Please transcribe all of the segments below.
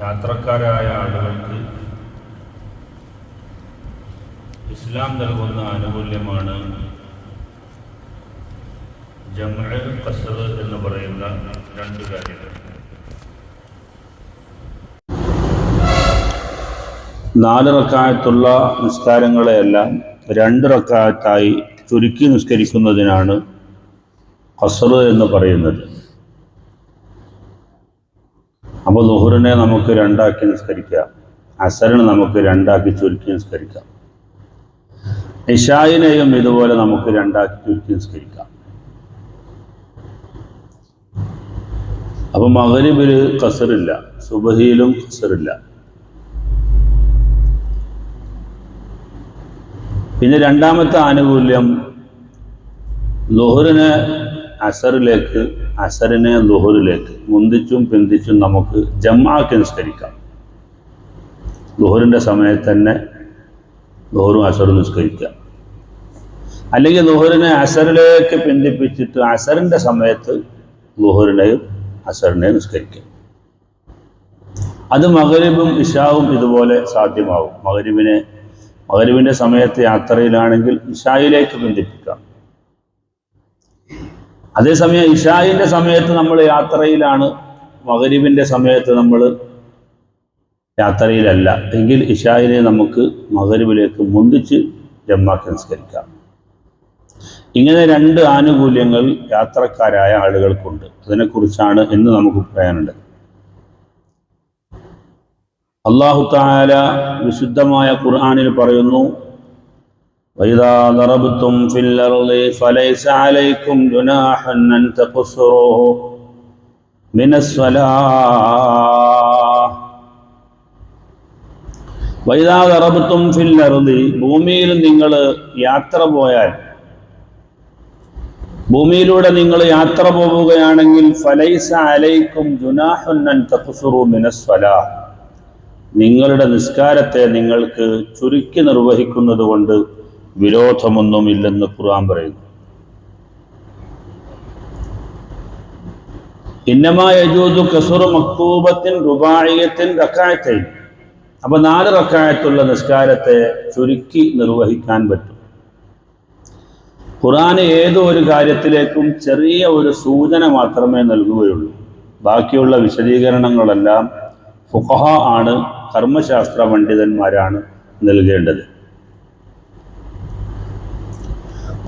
യാത്രക്കാരായ ആളുകൾക്ക് ഇസ്ലാം നൽകുന്ന ആനുകൂല്യമാണ് ജമഴ് കസർ എന്ന് പറയുന്ന രണ്ട് കാര്യങ്ങൾ. നാല് റക്കായത്തുള്ള നിസ്കാരങ്ങളെയെല്ലാം രണ്ട് റക്കായത്തായി ചുരുക്കി നിസ്കരിക്കുന്നതിനാണ് കസർ എന്ന് പറയുന്നത്. അപ്പോൾ ലുഹറിനെ നമുക്ക് രണ്ടാക്കി നിസ്കരിക്കാം. അസറിന് നമുക്ക് രണ്ടാക്കി ചുരുക്കി നിസ്കരിക്കാം. ഇഷായിനെയും ഇതുപോലെ നമുക്ക് രണ്ടാക്കി ചുരുക്കി നിസ്കരിക്കാം. അപ്പോൾ മകരിബിൽ കസറില്ല സുബഹിയിലും കസറില്ല പിന്നെ രണ്ടാമത്തെ ആനുകൂല്യം ലുഹറിനെ അസറിലേക്ക് അസറിനെ ലുഹറിലേക്ക് മുന്തിച്ചും പിന്തിച്ചും നമുക്ക് ജമാക്ക് നിസ്കരിക്കാം. ലുഹറിന്റെ സമയത്ത് തന്നെ ലുഹറും അസറും നിസ്കരിക്കാം അല്ലെങ്കിൽ ലുഹറിനെ അസറിലേക്ക് പിന്തിപ്പിച്ചിട്ട് അസറിന്റെ സമയത്ത് ലുഹറിനെയും അസറിനെയും നിസ്കരിക്കാം അത് മകരിബും ഇഷാവും ഇതുപോലെ സാധ്യമാവും. മകരിബിനെ മകരിബിന്റെ സമയത്ത് യാത്രയിലാണെങ്കിൽ ഇഷായിലേക്ക് ബന്ധിപ്പിക്കാം അതേസമയം ഇഷായിന്റെ സമയത്ത് നമ്മൾ യാത്രയിലാണ് മകരീബിന്റെ സമയത്ത് നമ്മൾ യാത്രയിലല്ല. എങ്കിൽ ഇഷായിനെ നമുക്ക് മകരീബിലേക്ക് മുന്തിച്ച് ജമ്മാക്കി നിസ്കരിക്കാം. ഇങ്ങനെ രണ്ട് ആനുകൂല്യങ്ങൾ യാത്രക്കാരായ ആളുകൾക്കുണ്ട്. അതിനെക്കുറിച്ചാണ് ഇന്ന് നമുക്ക് പറയാനുണ്ട് അള്ളാഹു താല വിശുദ്ധമായ ഖുർആാനിൽ പറയുന്നു وإذا ضربتم في الأرض فليس عليكم جناح أن تقصروا من الصلاة وإذا ضربتم في الأرض ഭൂമിയിൽ നിങ്ങൾ യാത്ര പോയാൽ ഭൂമിയിലൂടെ നിങ്ങൾ യാത്ര പോവുകയാണെങ്കിൽ ഫലൈസ അലൈക്കും ജുനാഹുന്നൻ തഖ്സുറു മിനസ്വലാ നിങ്ങളുടെ നിസ്കാരത്തെ നിങ്ങൾക്ക് ചുരുക്കി നിർവഹിക്കുന്നത് കൊണ്ട് വിരോധമൊന്നുമില്ലെന്ന് ഖുർആൻ പറയുന്നു. ഇന്നമായജൂതു കസുറു മക്തൂബത്തിൻ റുബായിയത്തിൻ റക്കായത്തൈൻ. അപ്പൊ നാല് റക്കായത്തുള്ള നിസ്കാരത്തെ ചുരുക്കി നിർവഹിക്കാൻ പറ്റും. ഖുർആൻ ഏതോ ഒരു കാര്യത്തിലേക്കും ചെറിയ ഒരു സൂചന മാത്രമേ നൽകുകയുള്ളൂ. ബാക്കിയുള്ള വിശദീകരണങ്ങളെല്ലാം ഫുഖഹ ആണ് കർമ്മശാസ്ത്ര പണ്ഡിതന്മാരാണ് നൽകേണ്ടത്.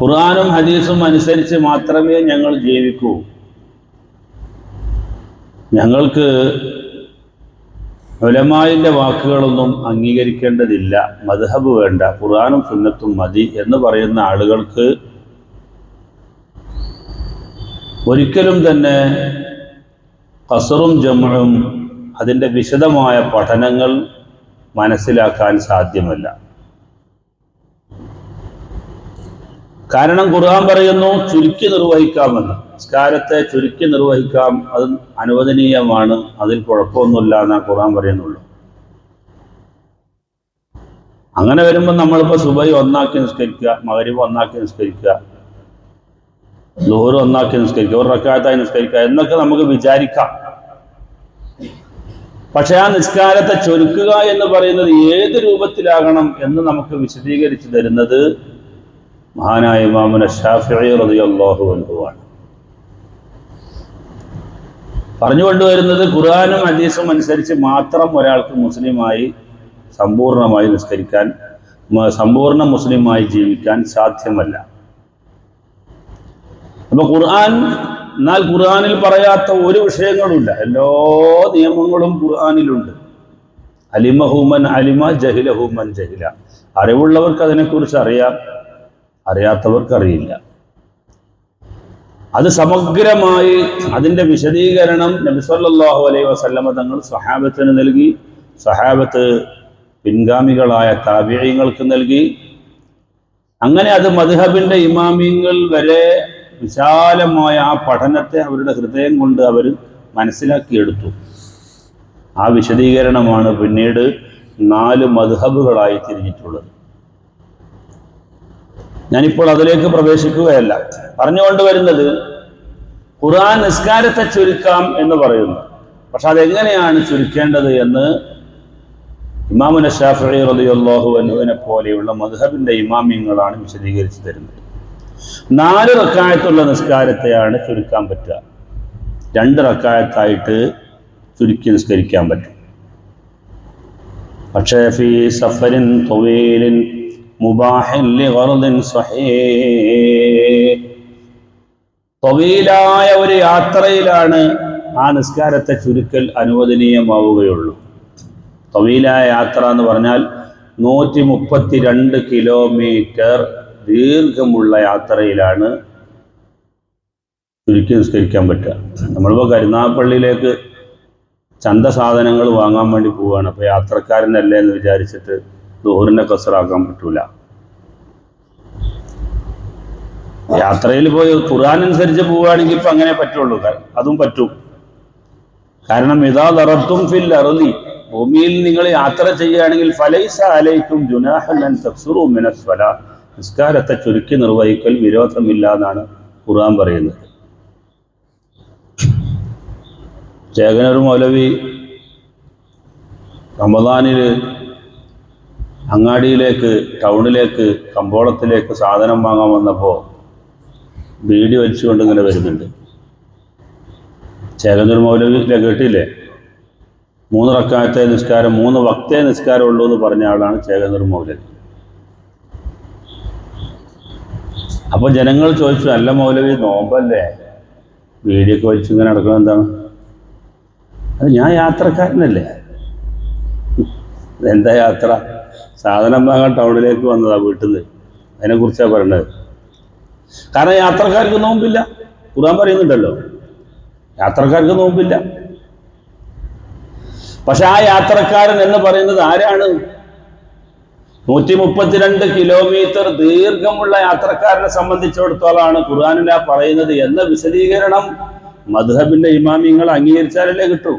ഖുർആാനും ഹദീസും അനുസരിച്ച് മാത്രമേ ഞങ്ങൾ ജീവിക്കൂ. ഞങ്ങൾക്ക് ഉലമായിന്റെ വാക്കുകളൊന്നും അംഗീകരിക്കേണ്ടതില്ല. മദ്ഹബ് വേണ്ട. ഖുർആാനും സുന്നത്തും മതി എന്ന് പറയുന്ന ആളുകൾക്ക് ഒരിക്കലും തന്നെ കസറും ജമും അതിന്റെ വിശദമായ പഠനങ്ങൾ മനസ്സിലാക്കാൻ സാധ്യമല്ല. കാരണം ഖുർആൻ പറയുന്നു ചുരുക്കി നിർവഹിക്കാമെന്ന്. നിസ്കാരത്തെ ചുരുക്കി നിർവഹിക്കാം അത് അനുവദനീയമാണ് അതിൽ കുഴപ്പമൊന്നുമില്ല എന്നാണ് ഖുർആൻ പറയുന്നുള്ളൂ. അങ്ങനെ വരുമ്പോൾ നമ്മളിപ്പോൾ സുബൈ ഒന്നാക്കി നിസ്കരിക്കുക മകരിബ് ഒന്നാക്കി നിസ്കരിക്കുക ലോഹർ ഒന്നാക്കി നിസ്കരിക്കുക ഒരു റക്കായത്തായി നിസ്കരിക്കുക എന്നൊക്കെ നമുക്ക് വിചാരിക്കാം. പക്ഷെ ആ നിസ്കാരത്തെ ചൊരുക്കുക എന്ന് പറയുന്നത് ഏത് രൂപത്തിലാകണം എന്ന് നമുക്ക് വിശദീകരിച്ചു തരുന്നത് മഹാനായ ഇമാമുന ഷാഫി റളിയല്ലാഹു അനുഭവമാണ് പറഞ്ഞു കൊണ്ടുവരുന്നത് ഖുർആാനും ഹദീസും അനുസരിച്ച് മാത്രം ഒരാൾക്ക് മുസ്ലിമായി സമ്പൂർണമായി നിസ്കരിക്കാൻ സമ്പൂർണ മുസ്ലിമായി ജീവിക്കാൻ സാധ്യമല്ല. അപ്പൊ ഖുർആൻ എന്നാൽ ഖുർആാനിൽ പറയാത്ത ഒരു വിഷയങ്ങളുമില്ല. എല്ലാ നിയമങ്ങളും ഖുർആാനിലുണ്ട്. അലിമഹൂമൻ അലിമ ജഹിലഹൂമൻ ജഹില. അറിവുള്ളവർക്ക് അതിനെക്കുറിച്ച് അറിയാം. അറിയാത്തവർക്ക് അറിയില്ല അത് സമഗ്രമായി അതിന്റെ വിശദീകരണം നബിസ്വല്ലാഹു അലൈ വസല്ലമ തങ്ങൾ സഹാബത്തിന് നൽകി സഹാബത്ത് പിൻഗാമികളായ താബിയങ്ങൾക്ക് നൽകി. അങ്ങനെ അത് മധുഹബിന്റെ ഇമാമിങ്ങൾ വരെ വിശാലമായ ആ പഠനത്തെ അവരുടെ ഹൃദയം കൊണ്ട് അവർ മനസ്സിലാക്കിയെടുത്തു. ആ വിശദീകരണമാണ് പിന്നീട് നാല് മധുഹബുകളായി തിരിഞ്ഞിട്ടുള്ളത്. ഞാനിപ്പോൾ അതിലേക്ക് പ്രവേശിക്കുകയല്ല. പറഞ്ഞുകൊണ്ട് വരുന്നത് ഖുർആൻ നിസ്കാരത്തെ ചുരുക്കാം എന്ന് പറയുന്നു. പക്ഷെ അതെങ്ങനെയാണ് ചുരുക്കേണ്ടത് എന്ന് ഇമാമുന ഷാഫി റളിയല്ലാഹു അനുവിനെ പോലെയുള്ള മദ്ഹബിന്റെ ഇമാമ്യങ്ങളാണ് വിശദീകരിച്ചു തരുന്നത്. നാല് റക്കായത്തുള്ള നിസ്കാരത്തെയാണ് ചുരുക്കാൻ പറ്റുക. രണ്ട് റക്കായത്തായിട്ട് ചുരുക്കി നിസ്കരിക്കാൻ പറ്റും. പക്ഷേ ഫി സഫരിൻ തൊവീലിൻ മുബാഹിൻ ലിഗർദിൻ സ്വഹീഹ് തൊവീലായ ഒരു യാത്രയിലാണ് ആ നിസ്കാരത്തെ ചുരുക്കൽ അനുവദനീയമാവുകയുള്ളൂ. തൊവീലായ യാത്ര എന്ന് പറഞ്ഞാൽ നൂറ്റി മുപ്പത്തി രണ്ട് കിലോമീറ്റർ ദീർഘമുള്ള യാത്രയിലാണ് ചുരുക്കി നിസ്കരിക്കാൻ പറ്റുക. നമ്മളിപ്പോൾ കരുനാഗപ്പള്ളിയിലേക്ക് ചന്ത സാധനങ്ങൾ വാങ്ങാൻ വേണ്ടി പോവുകയാണ്. അപ്പോൾ യാത്രക്കാരനല്ലേ എന്ന് വിചാരിച്ചിട്ട് ദൂറിനെ കസറാക്കാൻ പറ്റൂല. യാത്രയിൽ പോയി ഖുർആൻ അനുസരിച്ച് പോവുകയാണെങ്കിൽ ഇപ്പം അങ്ങനെ പറ്റുള്ളൂ. അതും പറ്റും. കാരണം ഇതാ ലറത്തും ഫിൽ അറുതി ഭൂമിയിൽ നിങ്ങൾ യാത്ര ചെയ്യുകയാണെങ്കിൽ ഫലൈസ അലൈക്കും ജുനാഹൻ നിസ്കാരത്തെ ചുരുക്കി നിർവഹിക്കൽ വിരോധമില്ല എന്നാണ് ഖുർആൻ പറയുന്നത്. ചേകനൂർ മൗലവി റമദാനിൽ അങ്ങാടിയിലേക്ക് ടൗണിലേക്ക് കമ്പോളത്തിലേക്ക് സാധനം വാങ്ങാൻ വന്നപ്പോൾ ബീഡി വലിച്ചുകൊണ്ട് ഇങ്ങനെ വരുന്നുണ്ട്. ചേകനൂർ മൗലവിയിലെ കേട്ടില്ലേ? മൂന്ന് റക്കാത്തെ നിസ്കാരം മൂന്ന് വക്തേ നിസ്കാരം ഉള്ളൂ എന്ന് പറഞ്ഞ ആളാണ് ചേകനൂർ മൗലവി. അപ്പോൾ ജനങ്ങൾ ചോദിച്ചു അല്ല മൗലവി നോമ്പല്ലേ? വീഡിയോ ഒക്കെ വെച്ച് ഇങ്ങനെ നടക്കുന്നത് എന്താണ്? അത് ഞാൻ യാത്രക്കാരനല്ലേ. എന്താ യാത്ര? സാധനം വാങ്ങാൻ ടൗണിലേക്ക് വന്നതാ വീട്ടിൽ നിന്ന് അതിനെക്കുറിച്ചാണ് പറയേണ്ടത് കാരണം യാത്രക്കാർക്ക് നോമ്പില്ല. ഖുർആൻ പറയുന്നുണ്ടല്ലോ. യാത്രക്കാർക്ക് നോമ്പില്ല. പക്ഷെ ആ യാത്രക്കാരൻ എന്ന് പറയുന്നത് ആരാണ്? നൂറ്റി മുപ്പത്തിരണ്ട് കിലോമീറ്റർ ദീർഘമുള്ള യാത്രക്കാരനെ സംബന്ധിച്ചിടത്തോളമാണ് ഖുർആാനില പറയുന്നത് എന്ന വിശദീകരണം മധുഹബിന്റെ ഇമാമിങ്ങൾ അംഗീകരിച്ചാലല്ലേ കിട്ടൂ?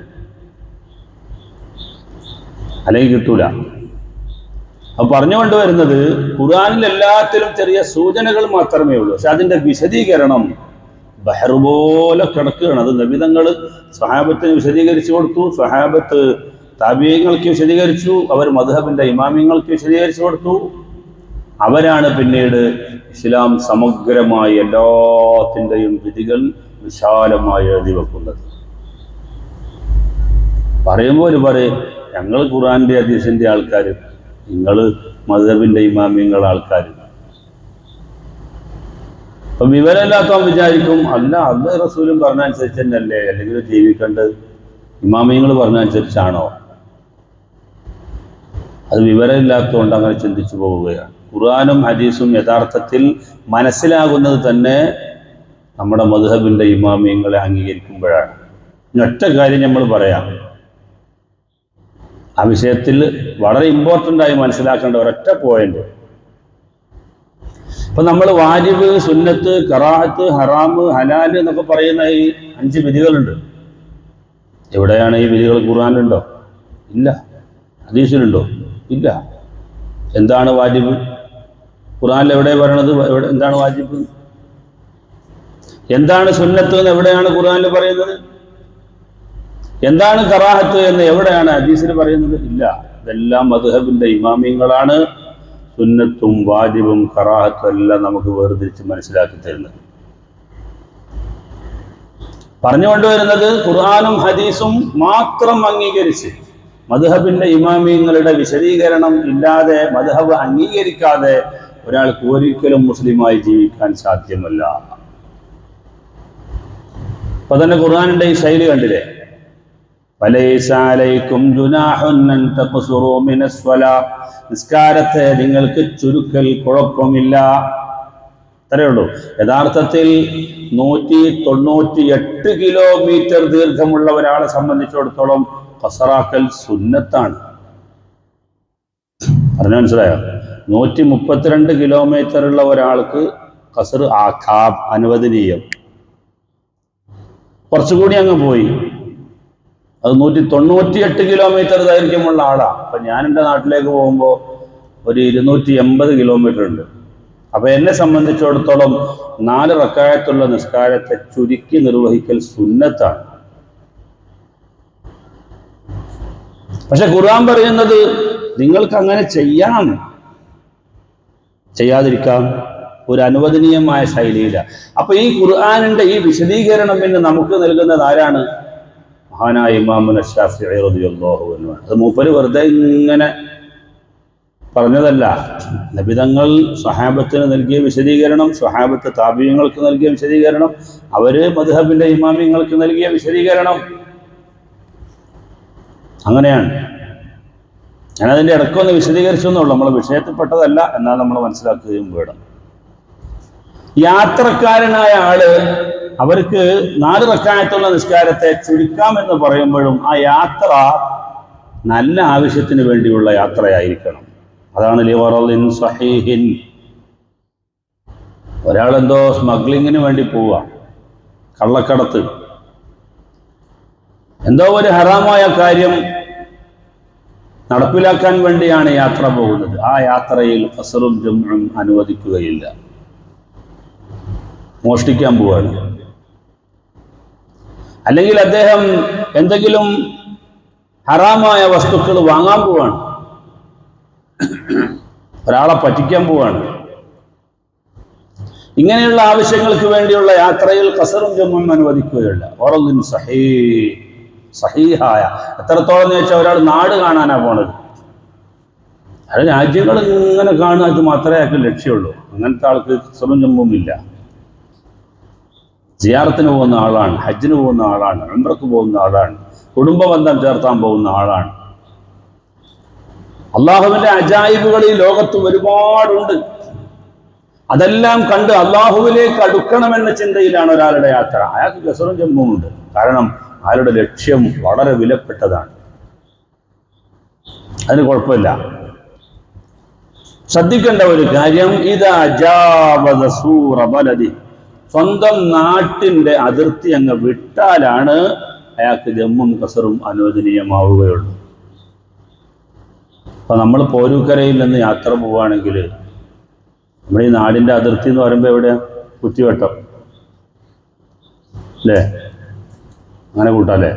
അല്ലെങ്കിൽ കിട്ടൂല? അപ്പൊ പറഞ്ഞുകൊണ്ടുവരുന്നത് ഖുർആാനിൽ എല്ലാത്തിലും ചെറിയ സൂചനകൾ മാത്രമേ ഉള്ളൂ. പക്ഷെ അതിന്റെ വിശദീകരണം ബഹർ പോലെ കിടക്കുകയാണ്. അത് നബിതങ്ങൾ സ്വഹാബത്തിന് വിശദീകരിച്ചു കൊടുത്തു. സ്വഹാബത്ത് താബീയങ്ങൾക്ക് വിശദീകരിച്ചു. അവർ മധുഹബിന്റെ ഇമാമിങ്ങൾക്ക് വിശദീകരിച്ചു കൊടുത്തു. അവരാണ് പിന്നീട് ഇസ്ലാം സമഗ്രമായി എല്ലാത്തിന്റെയും വിധികൾ വിശാലമായി എഴുതി വെക്കുന്നത്. പറയുമ്പോൾ ഒരു പറയും ഞങ്ങൾ ഖുറാന്റെ അധീശന്റെ ആൾക്കാർ നിങ്ങൾ മധുബിന്റെ ഇമാമിയങ്ങൾ ആൾക്കാർ അപ്പൊ വിവരമില്ലാത്തവൻ വിചാരിക്കും അല്ല അന്ന് റസൂലും പറഞ്ഞ അനുസരിച്ച് തന്നെയല്ലേ അല്ലെങ്കിൽ ജീവിക്കേണ്ടത് ഇമാമിയങ്ങൾ പറഞ്ഞ അനുസരിച്ചാണോ അത് വിവരമില്ലാത്തതുകൊണ്ട് അങ്ങനെ ചിന്തിച്ചു പോവുകയാണ്. ഖുർആാനും ഹദീസും യഥാർത്ഥത്തിൽ മനസ്സിലാകുന്നത് തന്നെ നമ്മുടെ മധുഹബിന്റെ ഇമാമിയങ്ങളെ അംഗീകരിക്കുമ്പോഴാണ്. ഒറ്റ കാര്യം നമ്മൾ പറയാം. ആ വിഷയത്തിൽ വളരെ ഇമ്പോർട്ടന്റ് ആയി മനസ്സിലാക്കേണ്ട ഒരൊറ്റ പോയിന്റ് ഇപ്പൊ നമ്മൾ വാജിബ് സുന്നത്ത് കറാഹത്ത് ഹറാമ് ഹലാൽ എന്നൊക്കെ പറയുന്ന ഈ അഞ്ച് വിധികളുണ്ട്. എവിടെയാണ് ഈ വിധികൾ കുറാനുണ്ടോ ഇല്ല. ഹദീസിലുണ്ടോ? ഇല്ല. എന്താണ് വാജിബ്? ഖുർആനിൽ എവിടെ പറയണത്? എന്താണ് വാജിബ്? എന്താണ് സുന്നത്ത് എന്ന് എവിടെയാണ് ഖുർആനിൽ പറയുന്നത്? എന്താണ് കറാഹത്ത് എന്ന് എവിടെയാണ് ഹദീസിൽ പറയുന്നത്? ഇല്ല. ഇതെല്ലാം മധുഹബിന്റെ ഇമാമിയങ്ങളാണ്. സുന്നത്തും വാജിബും കറാഹത്തും എല്ലാം നമുക്ക് വേർതിരിച്ച് മനസ്സിലാക്കി തരുന്നത്. പറഞ്ഞുകൊണ്ടുവരുന്നത് ഖുർആാനും ഹദീസും മാത്രം അംഗീകരിച്ച് മധുഹബിന്റെ ഇമാമിയങ്ങളുടെ വിശദീകരണം ഇല്ലാതെ മധുഹബ് അംഗീകരിക്കാതെ ഒരാൾക്ക് ഒരിക്കലും മുസ്ലിമായി ജീവിക്കാൻ സാധ്യമല്ല. അപ്പൊ തന്നെ ഖുർആാനിന്റെ ഈ ശൈലി കണ്ടില്ലേ? ഫലൈസ അലൈക്കും അൻ തഖ്സുറൂ മിനസ് സ്വലാ നിസ്കാരത്തെ നിങ്ങൾക്ക് ചുരുക്കൽ കുഴപ്പമില്ല. അത്രയേ ഉള്ളൂ യഥാർത്ഥത്തിൽ നൂറ്റി തൊണ്ണൂറ്റി എട്ട് കിലോമീറ്റർ ദീർഘമുള്ള ഒരാളെ സംബന്ധിച്ചിടത്തോളം കസറാക്കൽ സുന്നത്താണ്. പറഞ്ഞു മനസ്സിലായോ? നൂറ്റി മുപ്പത്തിരണ്ട് കിലോമീറ്റർ ഉള്ള ഒരാൾക്ക് കസർ ആക്കാം അനുവദനീയം. കുറച്ചുകൂടി അങ്ങ് പോയി. അത് നൂറ്റി തൊണ്ണൂറ്റിയെട്ട് കിലോമീറ്റർ ദൈർഘ്യമുള്ള ആടാ അപ്പൊ ഞാൻ എന്റെ നാട്ടിലേക്ക് പോകുമ്പോൾ ഒരു ഇരുന്നൂറ്റി എൺപത് കിലോമീറ്റർ ഉണ്ട്. അപ്പൊ എന്നെ സംബന്ധിച്ചിടത്തോളം നാല് റക്കായത്തുള്ള നിസ്കാരത്തെ ചുരുക്കി നിർവഹിക്കൽ സുന്നത്താണ്. പക്ഷെ ഖുർആൻ പറയുന്നത് നിങ്ങൾക്ക് അങ്ങനെ ചെയ്യാം. ചെയ്യാതിരിക്കാം. ഒരു അനുവദനീയമായ ശൈലിയില്ല അപ്പൊ ഈ ഖുർആാനിന്റെ ഈ വിശദീകരണം പിന്നെ നമുക്ക് നൽകുന്നത് ആരാണ്? മഹാനായ ഷാഫിഈ റളിയല്ലാഹു അൻഹു അത് മൂപ്പര് വെറുതെ ഇങ്ങനെ പറഞ്ഞതല്ല. നബിതങ്ങൾ സ്വഹാബത്തിന് നൽകിയ വിശദീകരണം സ്വഹാബത്ത് താപീയങ്ങൾക്ക് നൽകിയ വിശദീകരണം അവർ മധുഹബിന്റെ ഇമാമീങ്ങൾക്ക് നൽകിയ വിശദീകരണം. അങ്ങനെയാണ്. ഞാനതിന്റെ ഇടക്കൊന്ന് വിശദീകരിച്ചെന്നുള്ളൂ. നമ്മൾ വിഷയത്തിൽപ്പെട്ടതല്ല എന്നാൽ നമ്മൾ മനസ്സിലാക്കുകയും വേണം. യാത്രക്കാരനായ ആൾ അവർക്ക് നാല് റക്കായത്തുള്ള നിസ്കാരത്തെ ചുരുക്കാമെന്ന് പറയുമ്പോഴും ആ യാത്ര നല്ല ആവശ്യത്തിന് വേണ്ടിയുള്ള യാത്രയായിരിക്കണം. അതാണ് ലിവറലിൻ സഹീഹിൻ. ഒരാളെന്തോ സ്മഗ്ലിങ്ങിന് വേണ്ടി പോവുക. കള്ളക്കടത്ത്. എന്തോ ഒരു ഹറാമായ കാര്യം നടപ്പിലാക്കാൻ വേണ്ടിയാണ് യാത്ര പോകുന്നത്. ആ യാത്രയിൽ അസറും ജമ്മും അനുവദിക്കുകയില്ല. മോഷ്ടിക്കാൻ പോവാണ്. അല്ലെങ്കിൽ അദ്ദേഹം എന്തെങ്കിലും ഹറാമായ വസ്തുക്കൾ വാങ്ങാൻ പോവാണ്. ഒരാളെ പറ്റിക്കാൻ പോവാണ്. ഇങ്ങനെയുള്ള ആവശ്യങ്ങൾക്ക് വേണ്ടിയുള്ള യാത്രയിൽ കസറും ജമ്മും അനുവദിക്കുകയില്ല. ഓറലിൻ സഹീ സഹീഹായ. എത്രത്തോളം എന്ന് വെച്ചാൽ ഒരാൾ നാട് കാണാനാണ് പോണത്. അത് രാജ്യങ്ങൾ ഇങ്ങനെ കാണുക അത് മാത്രമേ അയാൾക്ക് ലക്ഷ്യമുള്ളൂ. അങ്ങനത്തെ ആൾക്ക് കസറും ജമ്മും ഇല്ല. ജിയാറത്തിന് പോകുന്ന ആളാണ് ഹജ്ജിന് പോകുന്ന ആളാണ് ഉംറക്ക് പോകുന്ന ആളാണ് കുടുംബ ബന്ധം ചേർത്താൻ പോകുന്ന ആളാണ്. അള്ളാഹുവിന്റെ അജായിബുകൾ ഈ ലോകത്ത് ഒരുപാടുണ്ട്. അതെല്ലാം കണ്ട് അള്ളാഹുവിലേക്ക് അടുക്കണമെന്ന ചിന്തയിലാണ് ഒരാളുടെ യാത്ര. അയാൾക്ക് ഗസറും ജമ്മുമുണ്ട് കാരണം അയാളുടെ ലക്ഷ്യം വളരെ വിലപ്പെട്ടതാണ്. അതിന് കുഴപ്പമില്ല. ശ്രദ്ധിക്കേണ്ട ഒരു കാര്യം ഇതാ ജാവദ സൂറ ബലദി സ്വന്തം നാട്ടിന്റെ അതിർത്തി അങ്ങ് വിട്ടാലാണ് അയാൾക്ക് ജമ്മും കസറും അനുവദനീയമാവുകയുള്ളൂ. അപ്പൊ നമ്മൾ പോരൂക്കരയിൽ നിന്ന് യാത്ര പോവുകയാണെങ്കിൽ നമ്മുടെ ഈ നാടിന്റെ അതിർത്തി എന്ന് പറയുമ്പോൾ എവിടെ കുറ്റിവട്ടം. അല്ലേ? അങ്ങനെ കൂട്ടാല്ലേ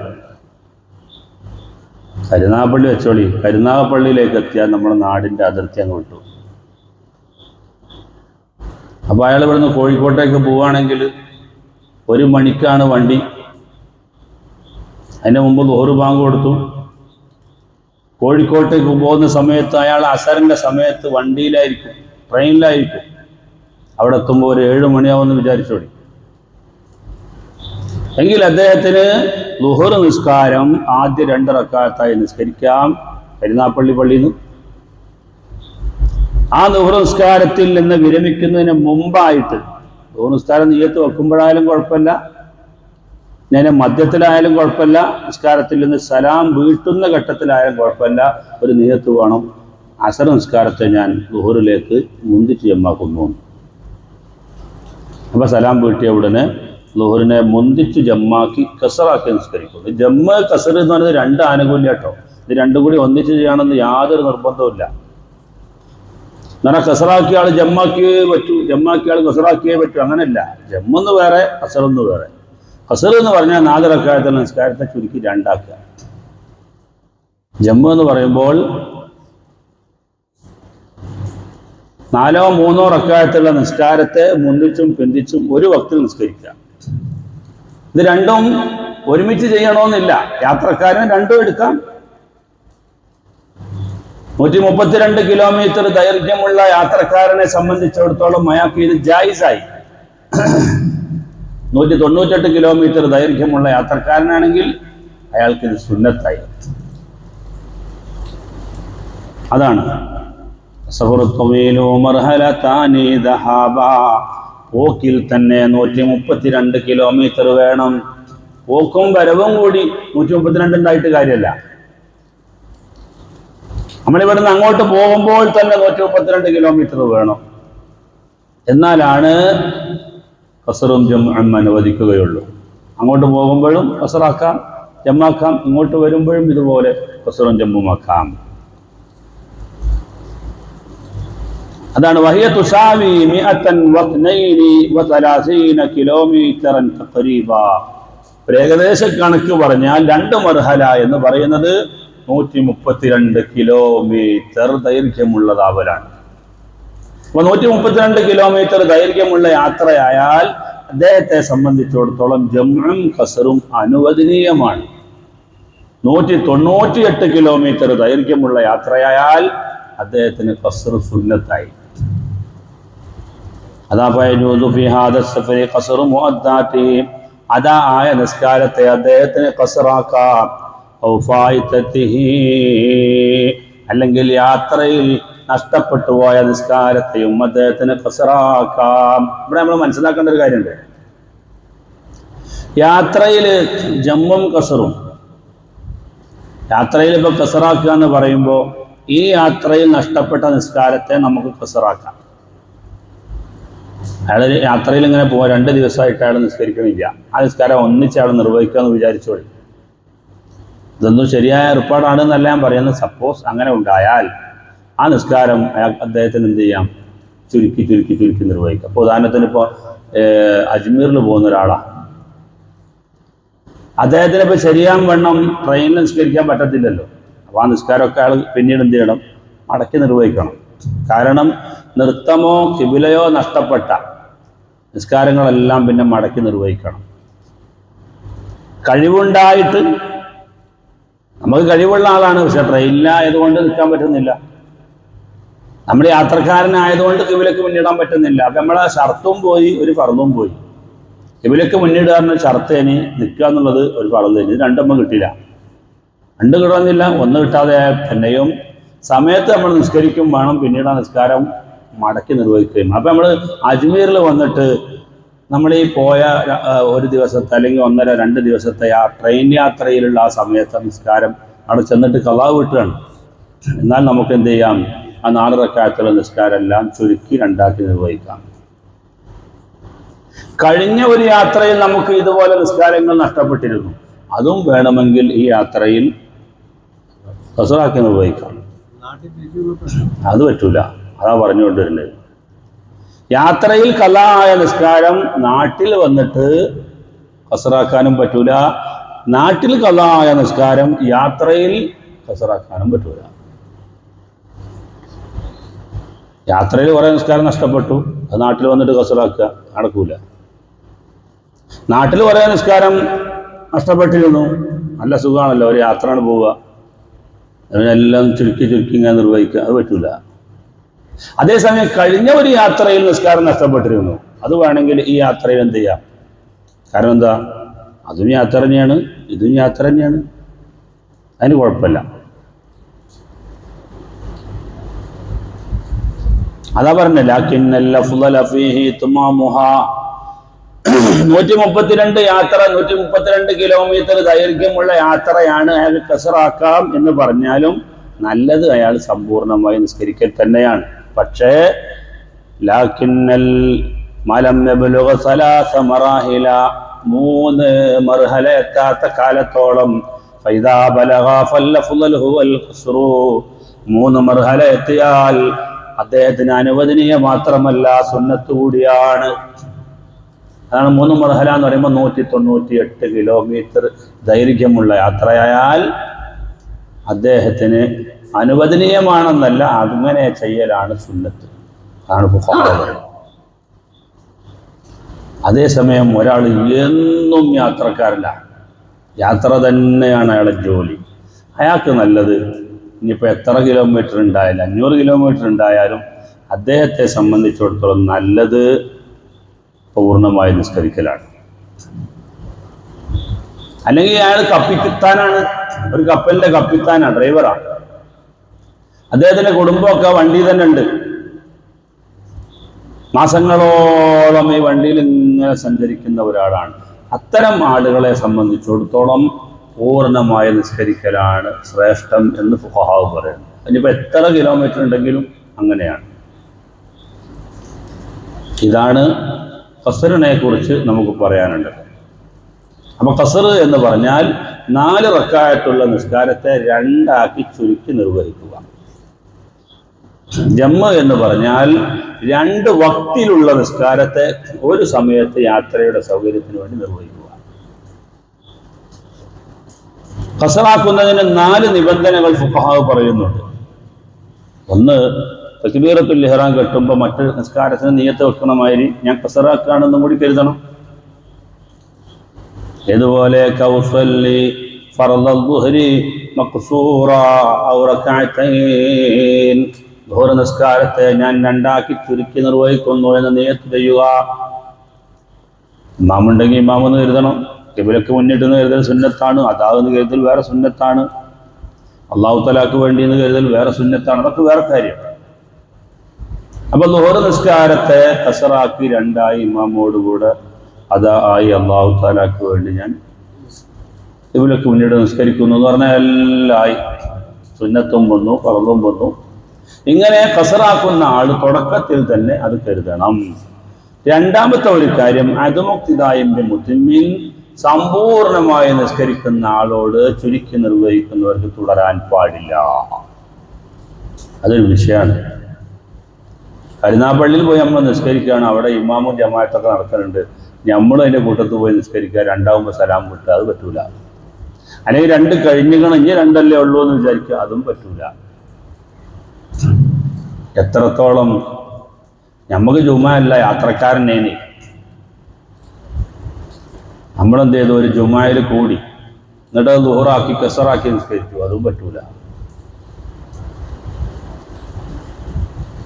കരുനാഗപ്പള്ളി വെച്ചോളി. കരുനാഗപ്പള്ളിയിലേക്ക് എത്തിയാൽ നമ്മുടെ നാടിന്റെ അതിർത്തി അങ്ങ് വിട്ടു. അപ്പോൾ അയാൾ ഇവിടുന്ന് കോഴിക്കോട്ടേക്ക് പോവുകയാണെങ്കിൽ ഒരു മണിക്കാണ് വണ്ടി. അതിന്റെ മുമ്പ് ലോറ് ബാങ്ക് കൊടുത്തു. കോഴിക്കോട്ടേക്ക് പോകുന്ന സമയത്ത് അയാൾ അസറിന്റെ സമയത്ത് വണ്ടിയിലായിരിക്കും ട്രെയിനിലായിരിക്കും. അവിടെ എത്തുമ്പോൾ ഒരു ഏഴ് മണിയാവുമെന്ന് വിചാരിച്ചോടി എങ്കിൽ അദ്ദേഹത്തിന് ലുഹർ നിസ്കാരം ആദ്യ രണ്ട് റക്കാത്തായി നിസ്കരിക്കാം. കരുനാപ്പള്ളി പള്ളിയിൽ നിന്ന് ആ ലുഹർ നിസ്കാരത്തിൽ നിന്ന് വിരമിക്കുന്നതിന് മുമ്പായിട്ട് ലുഹർ നിസ്കാരം നീയത്ത് വെക്കുമ്പോഴായാലും കുഴപ്പമില്ല ഞാൻ മദ്യത്തിലായാലും കുഴപ്പമില്ല നിസ്കാരത്തിൽ നിന്ന് സലാം വീട്ടുന്ന ഘട്ടത്തിലായാലും കുഴപ്പമില്ല ഒരു നീയത്ത് വേണം. അസർ നിസ്കാരത്തെ ഞാൻ ലുഹറിലേക്ക് മുന്തിച്ച് ജമ്മാക്കുന്നു. അപ്പൊ സലാം വീട്ടിയ ഉടനെ ലുഹറിനെ മുന്തിച്ച് ജമ്മാക്കി കസറാക്കി നിസ്കരിക്കുന്നു. ജമ്മ കസർ എന്ന് പറയുന്നത് രണ്ട് ആനുകൂല്യം കേട്ടോ. ഇത് രണ്ടും കൂടി ഒന്നിച്ച് ചെയ്യണമെന്ന് യാതൊരു നിർബന്ധവുമില്ല. അങ്ങനെ കസറാക്കിയ ആൾ ജമ്മാക്കിയേ പറ്റൂ ജമ്മാക്കിയ ആൾ കസറാക്കിയേ പറ്റൂ അങ്ങനെയല്ല ജമ്മെന്ന് വേറെ കസറെന്ന് വേറെ. കസർ എന്ന് പറഞ്ഞാൽ നാദറക്കായത്തുള്ള നിസ്കാരത്തെ ചുരുക്കി രണ്ടാക്കുക. ജമ്മു എന്ന് പറയുമ്പോൾ നാലോ മൂന്നോ റക്കായത്തുള്ള നിസ്കാരത്തെ മുന്നിച്ചും പിന്തിച്ചും ഒരു വക്തിൽ നിസ്കരിക്കുക. ഇത് രണ്ടും ഒരുമിച്ച് ചെയ്യണമെന്നില്ല യാത്രക്കാരൻ രണ്ടും എടുക്കാം നൂറ്റി മുപ്പത്തിരണ്ട് കിലോമീറ്റർ ദൈർഘ്യമുള്ള യാത്രക്കാരനെ സംബന്ധിച്ചിടത്തോളം അയാൾക്ക് ഇത് ജായിസായി. നൂറ്റി തൊണ്ണൂറ്റെട്ട് കിലോമീറ്റർ ദൈർഘ്യമുള്ള യാത്രക്കാരനാണെങ്കിൽ അയാൾക്ക് ഇത് സുന്നത്തായി. അതാണ്. പോക്കിൽ തന്നെ നൂറ്റി മുപ്പത്തിരണ്ട് കിലോമീറ്റർ വേണം. പോക്കും വരവും കൂടി നൂറ്റി മുപ്പത്തിരണ്ട് ഉണ്ടായിട്ട് കാര്യമല്ല. നമ്മളിവിടുന്ന് അങ്ങോട്ട് പോകുമ്പോൾ തന്നെ നൂറ്റി മുപ്പത്തിരണ്ട് കിലോമീറ്റർ വേണം. എന്നാലാണ് കസറും ജമ്മും അനുവദിക്കുകയുള്ളൂ. അങ്ങോട്ട് പോകുമ്പോഴും കസറാക്കാം ജമ്മാക്കാം ഇങ്ങോട്ട് വരുമ്പോഴും ഇതുപോലെ കസറും ജമ്മുമാക്കാം അതാണ് വഹിയ തുഷാവി മിഅത്തൻ ഏകദേശ കണക്ക് പറഞ്ഞാൽ രണ്ട് മർഹല എന്ന് പറയുന്നത് നൂറ്റി മുപ്പത്തിരണ്ട് കിലോമീറ്റർ ദൈർഘ്യമുള്ളതാവലാണ്. അപ്പൊ നൂറ്റി മുപ്പത്തിരണ്ട് കിലോമീറ്റർ ദൈർഘ്യമുള്ള യാത്രയായാൽ അദ്ദേഹത്തെ സംബന്ധിച്ചിടത്തോളം ജമ്മും ഖസറും അനുവദനീയമാണ്. നൂറ്റി തൊണ്ണൂറ്റിയെട്ട് കിലോമീറ്റർ ദൈർഘ്യമുള്ള യാത്രയായാൽ അദ്ദേഹത്തിന് ഖസർ സുന്നത്തായി. അതാ ആയ നിസ്കാരത്തെ അദ്ദേഹത്തിന് ഫായിത്തത്തിഹി അല്ലെങ്കിൽ യാത്രയിൽ നഷ്ടപ്പെട്ടു പോയ നിസ്കാരത്തെയും അദ്ദേഹത്തിന് ഖസറാക്കാം ഇവിടെ നമ്മൾ മനസ്സിലാക്കേണ്ട ഒരു കാര്യമുണ്ട്. യാത്രയിൽ ജമ്മും കസറും. യാത്രയിൽ ഇപ്പോൾ കസറാക്കുക എന്ന് പറയുമ്പോൾ ഈ യാത്രയിൽ നഷ്ടപ്പെട്ട നിസ്കാരത്തെ നമുക്ക് കസറാക്കാം അയാൾ യാത്രയിൽ ഇങ്ങനെ പോകാൻ രണ്ട് ദിവസമായിട്ട് അയാൾ നിസ്കരിക്കണില്ല. ആ നിസ്കാരം ഒന്നിച്ച് അയാൾ നിർവഹിക്കുക എന്ന് വിചാരിച്ചോളി. ഇതൊന്നും ശരിയായ ഏർപ്പാടാണെന്നല്ല ഞാൻ പറയുന്നത്. സപ്പോസ് അങ്ങനെ ഉണ്ടായാൽ ആ നിസ്കാരം അദ്ദേഹത്തിന് എന്ത് ചെയ്യാം? ചുരുക്കി ചുരുക്കി ചുരുക്കി നിർവഹിക്കാം. അപ്പോൾ ഉദാഹരണത്തിന് ഇപ്പോൾ അജ്മീറിൽ പോകുന്ന ഒരാളാണ് അദ്ദേഹത്തിന് ഇപ്പോൾ ശരിയാൻ വണ്ണം ട്രെയിനിൽ നിസ്കരിക്കാൻ പറ്റത്തില്ലല്ലോ. അപ്പോൾ ആ നിസ്കാരമൊക്കെ അയാൾ പിന്നീട് എന്ത് ചെയ്യണം? മടക്കി നിർവഹിക്കണം. കാരണം നൃത്തമോ കിബിലയോ നഷ്ടപ്പെട്ട നിസ്കാരങ്ങളെല്ലാം പിന്നെ മടക്കി നിർവഹിക്കണം. കഴിവുണ്ടായിട്ട് നമുക്ക് കഴിവുള്ള ആളാണ് പക്ഷെ ട്രെയിനിലായതുകൊണ്ട് നിൽക്കാൻ പറ്റുന്നില്ല. നമ്മുടെ യാത്രക്കാരനായതുകൊണ്ട് കിബിലക്ക് മുന്നിടാൻ പറ്റുന്നില്ല. അപ്പം നമ്മളെ ഷർത്തും പോയി ഒരു ഫർദും പോയി. കിബിലക്ക് മുന്നിടുക പറഞ്ഞ ഷർത്തേന് നിൽക്കുക എന്നുള്ളത് ഒരു ഫർദ് ഇത് രണ്ടമ്മ കിട്ടില്ല രണ്ട് കിട്ടുന്നില്ല ഒന്ന് കിട്ടാതെ തന്നെയും സമയത്ത് നമ്മൾ നിസ്കരിക്കും വേണം. പിന്നീട് ആ നിസ്കാരം മടക്കി നിർവഹിക്കുകയും. അപ്പം നമ്മൾ അജ്മീറിൽ വന്നിട്ട് നമ്മൾ ഈ പോയ ഒരു ദിവസത്തെ അല്ലെങ്കിൽ ഒന്നര രണ്ട് ദിവസത്തെ ആ ട്രെയിൻ യാത്രയിലുള്ള ആ സമയത്തെ നിസ്കാരം അവിടെ ചെന്നിട്ട് കലാവ് വിട്ടുകയാണ് എന്നാൽ നമുക്ക് എന്ത് ചെയ്യാം? ആ നാല് റക്കായത്തുള്ള നിസ്കാരം എല്ലാം ചുരുക്കി രണ്ടാക്കി നിർവഹിക്കാം. കഴിഞ്ഞ ഒരു യാത്രയിൽ നമുക്ക് ഇതുപോലെ നിസ്കാരങ്ങൾ നഷ്ടപ്പെട്ടിരുന്നു. അതും വേണമെങ്കിൽ ഈ യാത്രയിൽ കസറാക്കി നിർവഹിക്കാം. അത് പറ്റൂല. അതാ പറഞ്ഞുകൊണ്ടിരുന്നത്. യാത്രയിൽ കലായ നിസ്കാരം നാട്ടിൽ വന്നിട്ട് കസറാക്കാനും പറ്റൂല. നാട്ടിൽ കലായ നിസ്കാരം യാത്രയിൽ കസറാക്കാനും പറ്റൂല. യാത്രയിൽ കുറേ നിസ്കാരം നഷ്ടപ്പെട്ടു. അത് നാട്ടിൽ വന്നിട്ട് കസറാക്കുക നടക്കൂല. നാട്ടിൽ കുറേ നിസ്കാരം നഷ്ടപ്പെട്ടിരുന്നു. നല്ല സുഖമാണല്ലോ. ഒരു യാത്രയാണ് പോവുക. അതിനെല്ലാം ചുരുക്കി ചുരുക്കി ഇങ്ങനെ നിർവഹിക്കുക. അത് പറ്റൂല. അതേസമയം കഴിഞ്ഞ ഒരു യാത്രയിൽ നിസ്കാരം നഷ്ടപ്പെട്ടിരുന്നു. അത് വേണമെങ്കിൽ ഈ യാത്രയിൽ എന്ത് ചെയ്യാം? കാരണം എന്താ? അതും യാത്ര തന്നെയാണ് ഇതും യാത്ര തന്നെയാണ്. അതിന് കുഴപ്പമില്ല. അതാ പറഞ്ഞ ലാക്കിന്നൽ അഫ്ളല ഫീഹി തുമാമുഹ. നൂറ്റി മുപ്പത്തിരണ്ട് യാത്ര നൂറ്റി മുപ്പത്തിരണ്ട് കിലോമീറ്റർ ദൈർഘ്യമുള്ള യാത്രയാണ് അയാൾ കസറാക്കാം എന്ന് പറഞ്ഞാലും നല്ലത് അയാൾ സമ്പൂർണമായി നിസ്കരിക്കൽ തന്നെയാണ്. പക്ഷേ ലാക്കിന്നൽ മലം യബ്ലുഗ സലാസ മറാഹില മൂന്ന് മർഹല എത്താത്ത കാലത്തോളം മൂന്ന് മർഹല എത്തിയാൽ അദ്ദേഹത്തിന് അനുവദനീയ മാത്രമല്ല സുന്നത്ത് കൂടിയാണ്. അതാണ് മൂന്ന് മർഹല എന്ന് പറയുമ്പോൾ നൂറ്റി തൊണ്ണൂറ്റി എട്ട് കിലോമീറ്റർ ദൈർഘ്യമുള്ള യാത്രയായാൽ അദ്ദേഹത്തിന് അനുവദനീയമാണെന്നല്ല അങ്ങനെ ചെയ്യലാണ് സുന്നത്ത്. അതാണ് അതേസമയം ഒരാൾ എന്നും യാത്രക്കാരല്ല. യാത്ര തന്നെയാണ് അയാളെ ജോലി. അയാൾക്ക് നല്ലത് ഇനിയിപ്പോൾ എത്ര കിലോമീറ്റർ ഉണ്ടായാലും അഞ്ഞൂറ് കിലോമീറ്റർ ഉണ്ടായാലും അദ്ദേഹത്തെ സംബന്ധിച്ചിടത്തോളം നല്ലത് പൂർണമായി നിസ്കരിക്കലാണ്. അല്ലെങ്കിൽ അയാൾ കപ്പിത്താനാണ്. ഒരു കപ്പലിന്റെ കപ്പിത്താനാണ് ഡ്രൈവറാണ്. അദ്ദേഹത്തിന്റെ കുടുംബമൊക്കെ വണ്ടി തന്നെ ഉണ്ട്. മാസങ്ങളോളം ഈ വണ്ടിയിൽ ഇങ്ങനെ സഞ്ചരിക്കുന്ന ഒരാളാണ്. അത്തരം ആളുകളെ സംബന്ധിച്ചിടത്തോളം പൂർണമായി നിസ്കരിക്കലാണ് ശ്രേഷ്ഠം എന്ന് ഫുഹാവ് പറയുന്നു. അതിനിപ്പോൾ എത്ര കിലോമീറ്റർ ഉണ്ടെങ്കിലും അങ്ങനെയാണ്. ഇതാണ് കസറിനെ കുറിച്ച് നമുക്ക് പറയാനുള്ളത്. അപ്പൊ കസർ എന്ന് പറഞ്ഞാൽ നാല് റക്കായത്തുള്ള നിസ്കാരത്തെ രണ്ടാക്കി ചുരുക്കി നിർവഹിക്കുക. ജമ്മ എന്ന് പറഞ്ഞാൽ രണ്ട് വക്തിയിലുള്ള നിസ്കാരത്തെ ഒരു സമയത്ത് യാത്രയുടെ സൗകര്യത്തിന് വേണ്ടി നിർവഹിക്കുക. ഖസറാക്കുന്നതിന് നാല് നിബന്ധനകൾ ഫുഹാവ് പറയുന്നുണ്ട്. ഒന്ന് തക്ബീറത്തുൽ ഇഹ്റാം കെട്ടുമ്പോൾ മറ്റ് നിസ്കാരത്തിന് നിയത്ത് വെക്കണമായി ഞാൻ കസറാക്കാണെന്നും കൂടി കരുതണം. ഇതുപോലെ കൗസല്ലി ഫർദൽ ദുഹരി മക്സൂറ ഔ ദുഹർ നിസ്കാരത്തെ ഞാൻ രണ്ടാക്കി ചുരുക്കി നിർവഹിക്കുന്നു എന്ന് നിയത്ത് ചെയ്യുക. ഇമാമുണ്ടെങ്കിൽ ഇമാമെന്ന് കരുതണം. കിബിലക്ക് മുന്നിട്ട് എന്ന് കരുതൽ സുന്നത്താണ്. അതാവെന്ന് കരുതൽ വേറെ സുന്നത്താണ്. അള്ളാഹു തലാക്ക് വേണ്ടി എന്ന് കരുതൽ വേറെ സുന്നത്താണ്. അതൊക്കെ വേറെ കാര്യം. അപ്പൊ ലോഹർ നിസ്കാരത്തെ കസറാക്കി രണ്ടായി ഇമാമോടുകൂടെ അതാ ആയി അള്ളാഹു താലാക്ക് വേണ്ടി ഞാൻ ഇവരൊക്കെ മുന്നിട്ട് നിസ്കരിക്കുന്നു എന്ന് പറഞ്ഞാൽ എല്ലായി സുന്നത്തും വന്നു പറന്നും വന്നു. ഇങ്ങനെ കസറാക്കുന്ന ആൾ തുടക്കത്തിൽ തന്നെ അത് കരുതണം. രണ്ടാമത്തെ ഒരു കാര്യം അതുമുക്തിദായന്റെ മുത്തിമ്മിൻ സമ്പൂർണമായി നിസ്കരിക്കുന്ന ആളോട് ചുരുക്കി നിർവഹിക്കുന്നവർക്ക് തുടരാൻ പാടില്ല. അതൊരു വിഷയമാണ് കരുനാപ്പള്ളിയിൽ പോയി നമ്മൾ നിസ്കരിക്കുകയാണ് അവിടെ ഇമാമും ജമാഅത്തൊക്കെ നടക്കുന്നുണ്ട്. നമ്മൾ അതിന്റെ കൂട്ടത്ത് പോയി നിസ്കരിക്കുക രണ്ടാവുമ്പോൾ സലാം വിട്ടുക അത് പറ്റൂല. അല്ലെങ്കിൽ രണ്ട് കഴിഞ്ഞു ഇനി രണ്ടല്ലേ ഉള്ളൂ എന്ന് വിചാരിക്കുക അതും പറ്റൂല. എത്രത്തോളം നമുക്ക് ജുമ അല്ല യാത്രക്കാരനേനി. നമ്മളെന്ത് ചെയ്തു ഒരു ജുമായിൽ കൂടി എന്നിട്ട് അത് ദുഹറാക്കി കസറാക്കി നിസ്കരിച്ചു. അതും പറ്റൂല.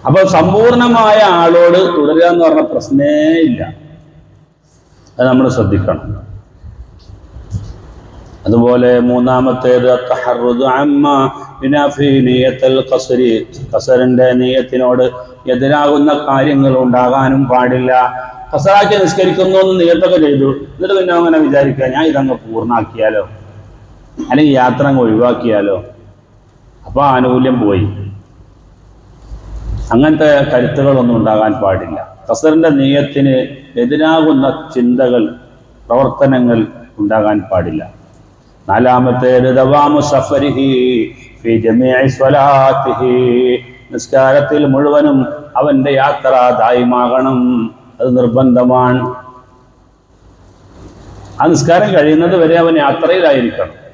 അപ്പൊ സമ്പൂർണമായ ആളോട് തുടരുക എന്ന് പറഞ്ഞ പ്രശ്നേ ഇല്ല. അത് നമ്മൾ ശ്രദ്ധിക്കണം. അതുപോലെ മൂന്നാമത്തേത് ബിനാഫി നിയത്തൽ ഖസരി ഖസറിന്റെ നിയത്തിനോട് എതിരാകുന്ന കാര്യങ്ങൾ ഉണ്ടാകാനും പാടില്ല. കസറാക്കി നിസ്കരിക്കുന്നു എന്ന് നീയത്തൊക്കെ ചെയ്തു. എന്നിട്ട് പിന്നെ അങ്ങനെ വിചാരിക്കുക ഞാൻ ഇതങ്ങ് പൂർണാക്കിയാലോ? അല്ലെങ്കിൽ യാത്ര അങ്ങ് ഒഴിവാക്കിയാലോ? അപ്പൊ ആനുകൂല്യം പോയി. അങ്ങനത്തെ കരുത്തുകളൊന്നും ഉണ്ടാകാൻ പാടില്ല. ഖസറിന്റെ നീയത്തിന് എതിരാകുന്ന ചിന്തകൾ പ്രവർത്തനങ്ങൾ ഉണ്ടാകാൻ പാടില്ല. നാലാമത്തേത് ദവാമു സഫരിഹി. നിസ്കാരത്തിൽ മുഴുവനും അവന്റെ യാത്ര ദായിമാകണം. അത് നിർബന്ധമാണ്. ആ നിസ്കാരം കഴിയുന്നത് വരെ അവൻ യാത്രയിലായിരിക്കണം.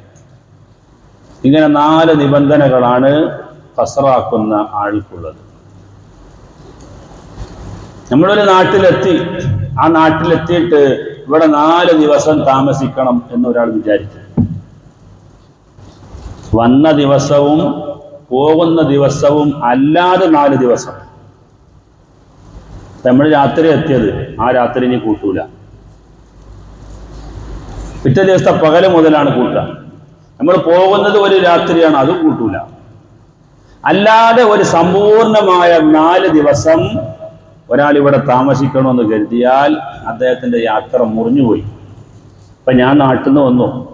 ഇങ്ങനെ നാല് നിബന്ധനകളാണ് കസറാക്കുന്ന ആൾക്കുള്ളത്. നമ്മളൊരു നാട്ടിലെത്തി. ആ നാട്ടിലെത്തിയിട്ട് ഇവിടെ നാല് ദിവസം താമസിക്കണം എന്നൊരാൾ വിചാരിച്ചു. വന്ന ദിവസവും പോകുന്ന ദിവസവും അല്ലാതെ നാല് ദിവസം. നമ്മൾ രാത്രി എത്തിയത്. ആ രാത്രി ഇനി കൂട്ടൂല. പിറ്റേ ദിവസത്തെ പകൽ മുതലാണ് കൂട്ടുക. നമ്മൾ പോകുന്നത് ഒരു രാത്രിയാണ് അതും കൂട്ടൂല. അല്ലാതെ ഒരു സമ്പൂർണമായ നാല് ദിവസം ഒരാൾ ഇവിടെ താമസിക്കണമെന്ന് കരുതിയാൽ അദ്ദേഹത്തിന്റെ യാത്ര മുറിഞ്ഞുപോയി. ഇപ്പൊ ഞാൻ നാട്ടിൽ നിന്ന് വന്നു.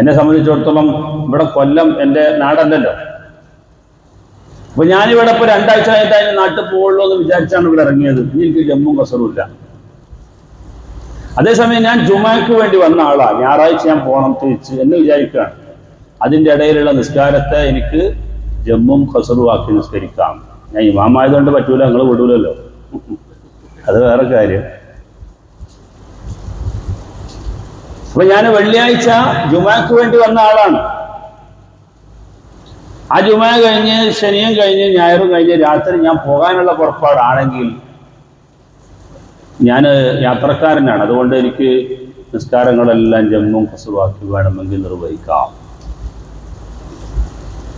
എന്നെ സംബന്ധിച്ചിടത്തോളം ഇവിടെ കൊല്ലം എന്റെ നാടല്ലല്ലോ. അപ്പൊ ഞാനിവിടെ ഇപ്പൊ രണ്ടാഴ്ച കഴിഞ്ഞിട്ട് അതിന് നാട്ടിൽ പോകുള്ളൂ എന്ന് വിചാരിച്ചാണ് ഇവിടെ ഇറങ്ങിയത്. ഇനി എനിക്ക് ജമ്മും കസറുമില്ല അതേസമയം ഞാൻ ജുമാക്ക് വേണ്ടി വന്ന ആളാണ് ഞായറാഴ്ച ഞാൻ പോകണം തിരിച്ച് എന്ന് വിചാരിക്കുകയാണ്. അതിന്റെ ഇടയിലുള്ള നിസ്കാരത്തെ എനിക്ക് ജമ്മും ഖസറുവാക്കി നിസ്കരിക്കാം. ഞാൻ ഇമാമായതുകൊണ്ട് പറ്റൂല നിങ്ങൾ വിടൂലല്ലോ. അത് വേറെ കാര്യം. അപ്പൊ ഞാൻ വെള്ളിയാഴ്ച ജുമാക്ക് വേണ്ടി വന്ന ആളാണ്. ആ ജുമ കഴിഞ്ഞ് ശനിയും കഴിഞ്ഞ് ഞായറും കഴിഞ്ഞ് രാത്രി ഞാൻ പോകാനുള്ള പുറപ്പാടാണെങ്കിൽ ഞാൻ യാത്രക്കാരനാണ്. അതുകൊണ്ട് എനിക്ക് നിസ്കാരങ്ങളെല്ലാം ജമ്മും കസുവാക്കി വേണമെങ്കിൽ നിർവഹിക്കാം.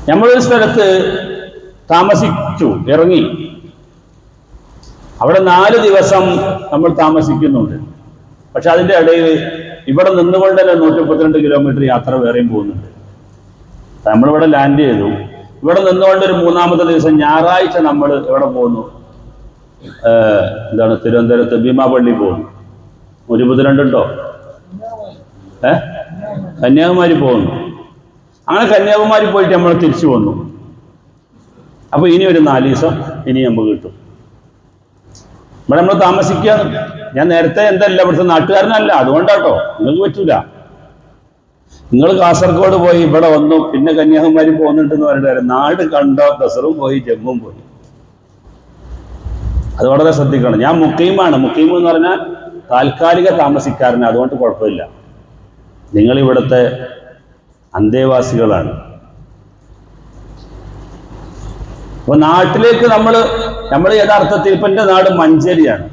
നമ്മളൊരു സ്ഥലത്ത് താമസിച്ചു ഇറങ്ങി. അവിടെ നാല് ദിവസം നമ്മൾ താമസിക്കുന്നുണ്ട്. പക്ഷെ അതിന്റെ ഇടയിൽ ഇവിടെ നിന്നുകൊണ്ട് തന്നെ നൂറ്റി മുപ്പത്തിരണ്ട് കിലോമീറ്റർ യാത്ര വേറെയും പോകുന്നുണ്ട്. നമ്മളിവിടെ ലാൻഡ് ചെയ്തു. ഇവിടെ നിന്നുകൊണ്ട് ഒരു മൂന്നാമത്തെ ദിവസം ഞായറാഴ്ച നമ്മൾ എവിടെ പോകുന്നു. എന്താണ് തിരുവനന്തപുരത്ത് ഭീമാപള്ളി പോകുന്നു. നൂറ്റി മുപ്പത്തിരണ്ടുണ്ടോ ഏ? കന്യാകുമാരി പോകുന്നു. അങ്ങനെ കന്യാകുമാരി പോയിട്ട് നമ്മൾ തിരിച്ചു വന്നു. അപ്പൊ ഇനി ഒരു നാല് ദിവസം ഇനി നമുക്ക് കിട്ടും. ഇവിടെ നമ്മൾ താമസിക്കുകയാണ്. ഞാൻ നേരത്തെ എന്തല്ല ഇവിടുത്തെ നാട്ടുകാരനല്ല. അതുകൊണ്ടാട്ടോ നിങ്ങൾക്ക് പറ്റൂല. നിങ്ങൾ കാസർഗോഡ് പോയി ഇവിടെ വന്നു പിന്നെ കന്യാകുമാരി പോകുന്നുണ്ടെന്ന് പറഞ്ഞിട്ട് നാട് കണ്ടോ ദസറും പോയി ജമ്മും പോയി. അത് വളരെ ശ്രദ്ധിക്കണം. ഞാൻ മുക്കീമാണ്. മുക്കീം എന്ന് പറഞ്ഞാൽ താൽക്കാലിക താമസിക്കാരനാണ് അതുകൊണ്ട് കുഴപ്പമില്ല. നിങ്ങൾ ഇവിടുത്തെ അന്തേവാസികളാണ്. അപ്പൊ നാട്ടിലേക്ക് നമ്മൾ നമ്മൾ യഥാർത്ഥത്തിൽ ഇപ്പൊ എന്റെ നാട് മഞ്ചേരിയാണ്.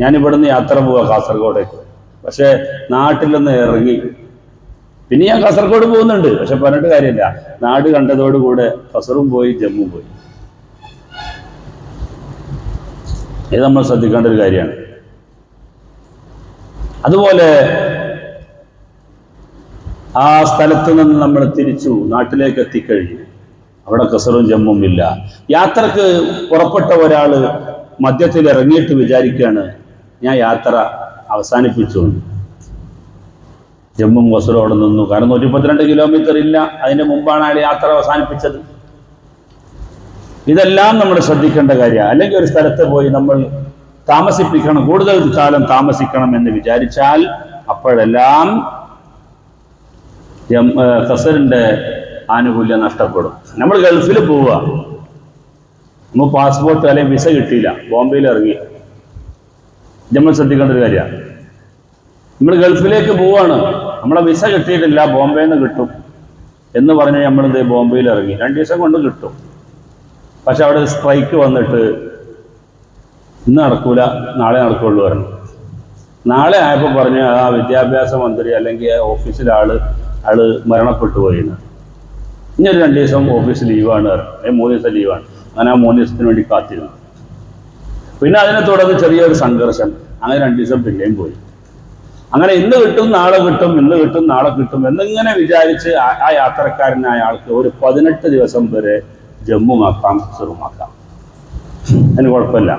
ഞാൻ ഇവിടുന്ന് യാത്ര പോവാ കാസർഗോഡേക്ക്. പക്ഷെ നാട്ടിലൊന്ന് ഇറങ്ങി. പിന്നെ ഞാൻ കാസർഗോഡ് പോകുന്നുണ്ട് പക്ഷെ പറഞ്ഞിട്ട് കാര്യമില്ല. നാട് കണ്ടതോടുകൂടെ കസറും പോയി ജമ്മു പോയി. ഇത് നമ്മൾ ശ്രദ്ധിക്കേണ്ട ഒരു കാര്യമാണ്. അതുപോലെ ആ സ്ഥലത്ത് നിന്ന് നമ്മൾ തിരിച്ചു നാട്ടിലേക്ക് എത്തിക്കഴിഞ്ഞു. അവിടെ കസറും ജമ്മും ഇല്ല. യാത്രയ്ക്ക് പുറപ്പെട്ട ഒരാൾ മദ്യത്തിൽ ഇറങ്ങിയിട്ട് വിചാരിക്കുകയാണ് ഞാൻ യാത്ര അവസാനിപ്പിച്ചു ജമ്മും കസറും അവിടെ നിന്നു. കാരണം നൂറ്റി കിലോമീറ്റർ ഇല്ല. അതിന് മുമ്പാണ് അയാൾ യാത്ര അവസാനിപ്പിച്ചത്. ഇതെല്ലാം നമ്മൾ ശ്രദ്ധിക്കേണ്ട കാര്യമാണ് അല്ലെങ്കിൽ ഒരു സ്ഥലത്ത് പോയി നമ്മൾ താമസിപ്പിക്കണം. കൂടുതൽ കാലം താമസിക്കണം എന്ന് വിചാരിച്ചാൽ അപ്പോഴെല്ലാം കസറിന്റെ ആനുകൂല്യം നഷ്ടപ്പെടും. നമ്മൾ ഗൾഫിൽ പോവുക. നമ്മൾ പാസ്പോർട്ട് അല്ലെങ്കിൽ വിസ കിട്ടിയില്ല. ബോംബെയിൽ ഇറങ്ങി നമ്മൾ ശ്രദ്ധിക്കേണ്ട ഒരു കാര്യമാണ് നമ്മൾ ഗൾഫിലേക്ക് പോവാണ്. നമ്മളെ വിസ കിട്ടിയിട്ടില്ല. ബോംബെയിൽ നിന്ന് കിട്ടും. എന്ന് പറഞ്ഞ് നമ്മൾ എന്ത് ബോംബെയിൽ ഇറങ്ങി രണ്ട് ദിവസം കൊണ്ട് കിട്ടും. പക്ഷെ അവിടെ സ്ട്രൈക്ക് വന്നിട്ട് ഇന്ന് നടക്കൂല. നാളെ നടക്കുള്ളൂ പറഞ്ഞു. നാളെ ആയപ്പോൾ പറഞ്ഞു ആ വിദ്യാഭ്യാസ മന്ത്രി അല്ലെങ്കിൽ ഓഫീസിലെ ആൾ ആൾ മരണപ്പെട്ടു പോയിന്ന്. ഇനി ഒരു രണ്ട് ദിവസം ഓഫീസ് ലീവാണ് അല്ലെങ്കിൽ മൂന്ന് ദിവസം ലീവാണ് അങ്ങനെ ആ മൂന്ന് ദിവസത്തിന് വേണ്ടി കാത്തിരുന്നു. പിന്നെ അതിനെ തുടർന്ന് ചെറിയൊരു സംഘർഷം. അങ്ങനെ രണ്ട് ദിവസം പിന്നെയും പോയി. അങ്ങനെ ഇന്ന് കിട്ടും നാളെ കിട്ടും ഇന്ന് കിട്ടും നാളെ കിട്ടും എന്നിങ്ങനെ വിചാരിച്ച് ആ- യാത്രക്കാരനായ ആൾക്ക് ഒരു പതിനെട്ട് ദിവസം വരെ ജമ്മുമാക്കാം ചെറുമാക്കാം. അതിന് കുഴപ്പമില്ല.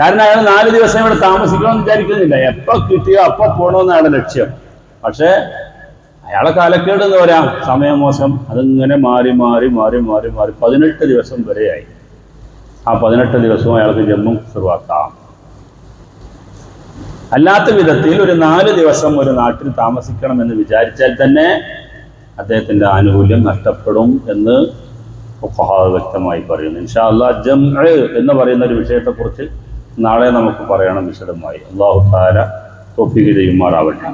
കാരണം അയാൾ നാല് ദിവസം ഇവിടെ താമസിക്കണമെന്ന് വിചാരിക്കുന്നില്ല. എപ്പോ കിട്ടിയോ അപ്പൊ പോകണമെന്നാണ് ലക്ഷ്യം. പക്ഷേ അയാളെ കാലക്കേട് എന്ന് പറയാം സമയമോശം അതിങ്ങനെ മാറി മാറി മാറി മാറി മാറി. പതിനെട്ട് ദിവസം വരെയായി. ആ പതിനെട്ട് ദിവസവും അയാൾക്ക് ജമ്മും ചെറുവാക്കാം അല്ലാത്ത വിധത്തിൽ ഒരു നാല് ദിവസം ഒരു നാട്ടിൽ താമസിക്കണം എന്ന് വിചാരിച്ചാൽ തന്നെ അദ്ദേഹത്തിന്റെ ആനുകൂല്യം നഷ്ടപ്പെടും എന്ന് വ്യക്തമായി പറയുന്നു. ഇൻഷാ അല്ലാ ജം എന്ന് പറയുന്ന ഒരു വിഷയത്തെക്കുറിച്ച് നാളെ നമുക്ക് പറയണം വിശദമായി. അള്ളാഹു താര തൊഫിക്ക് ചെയ്യുമാറാവട്ടെ.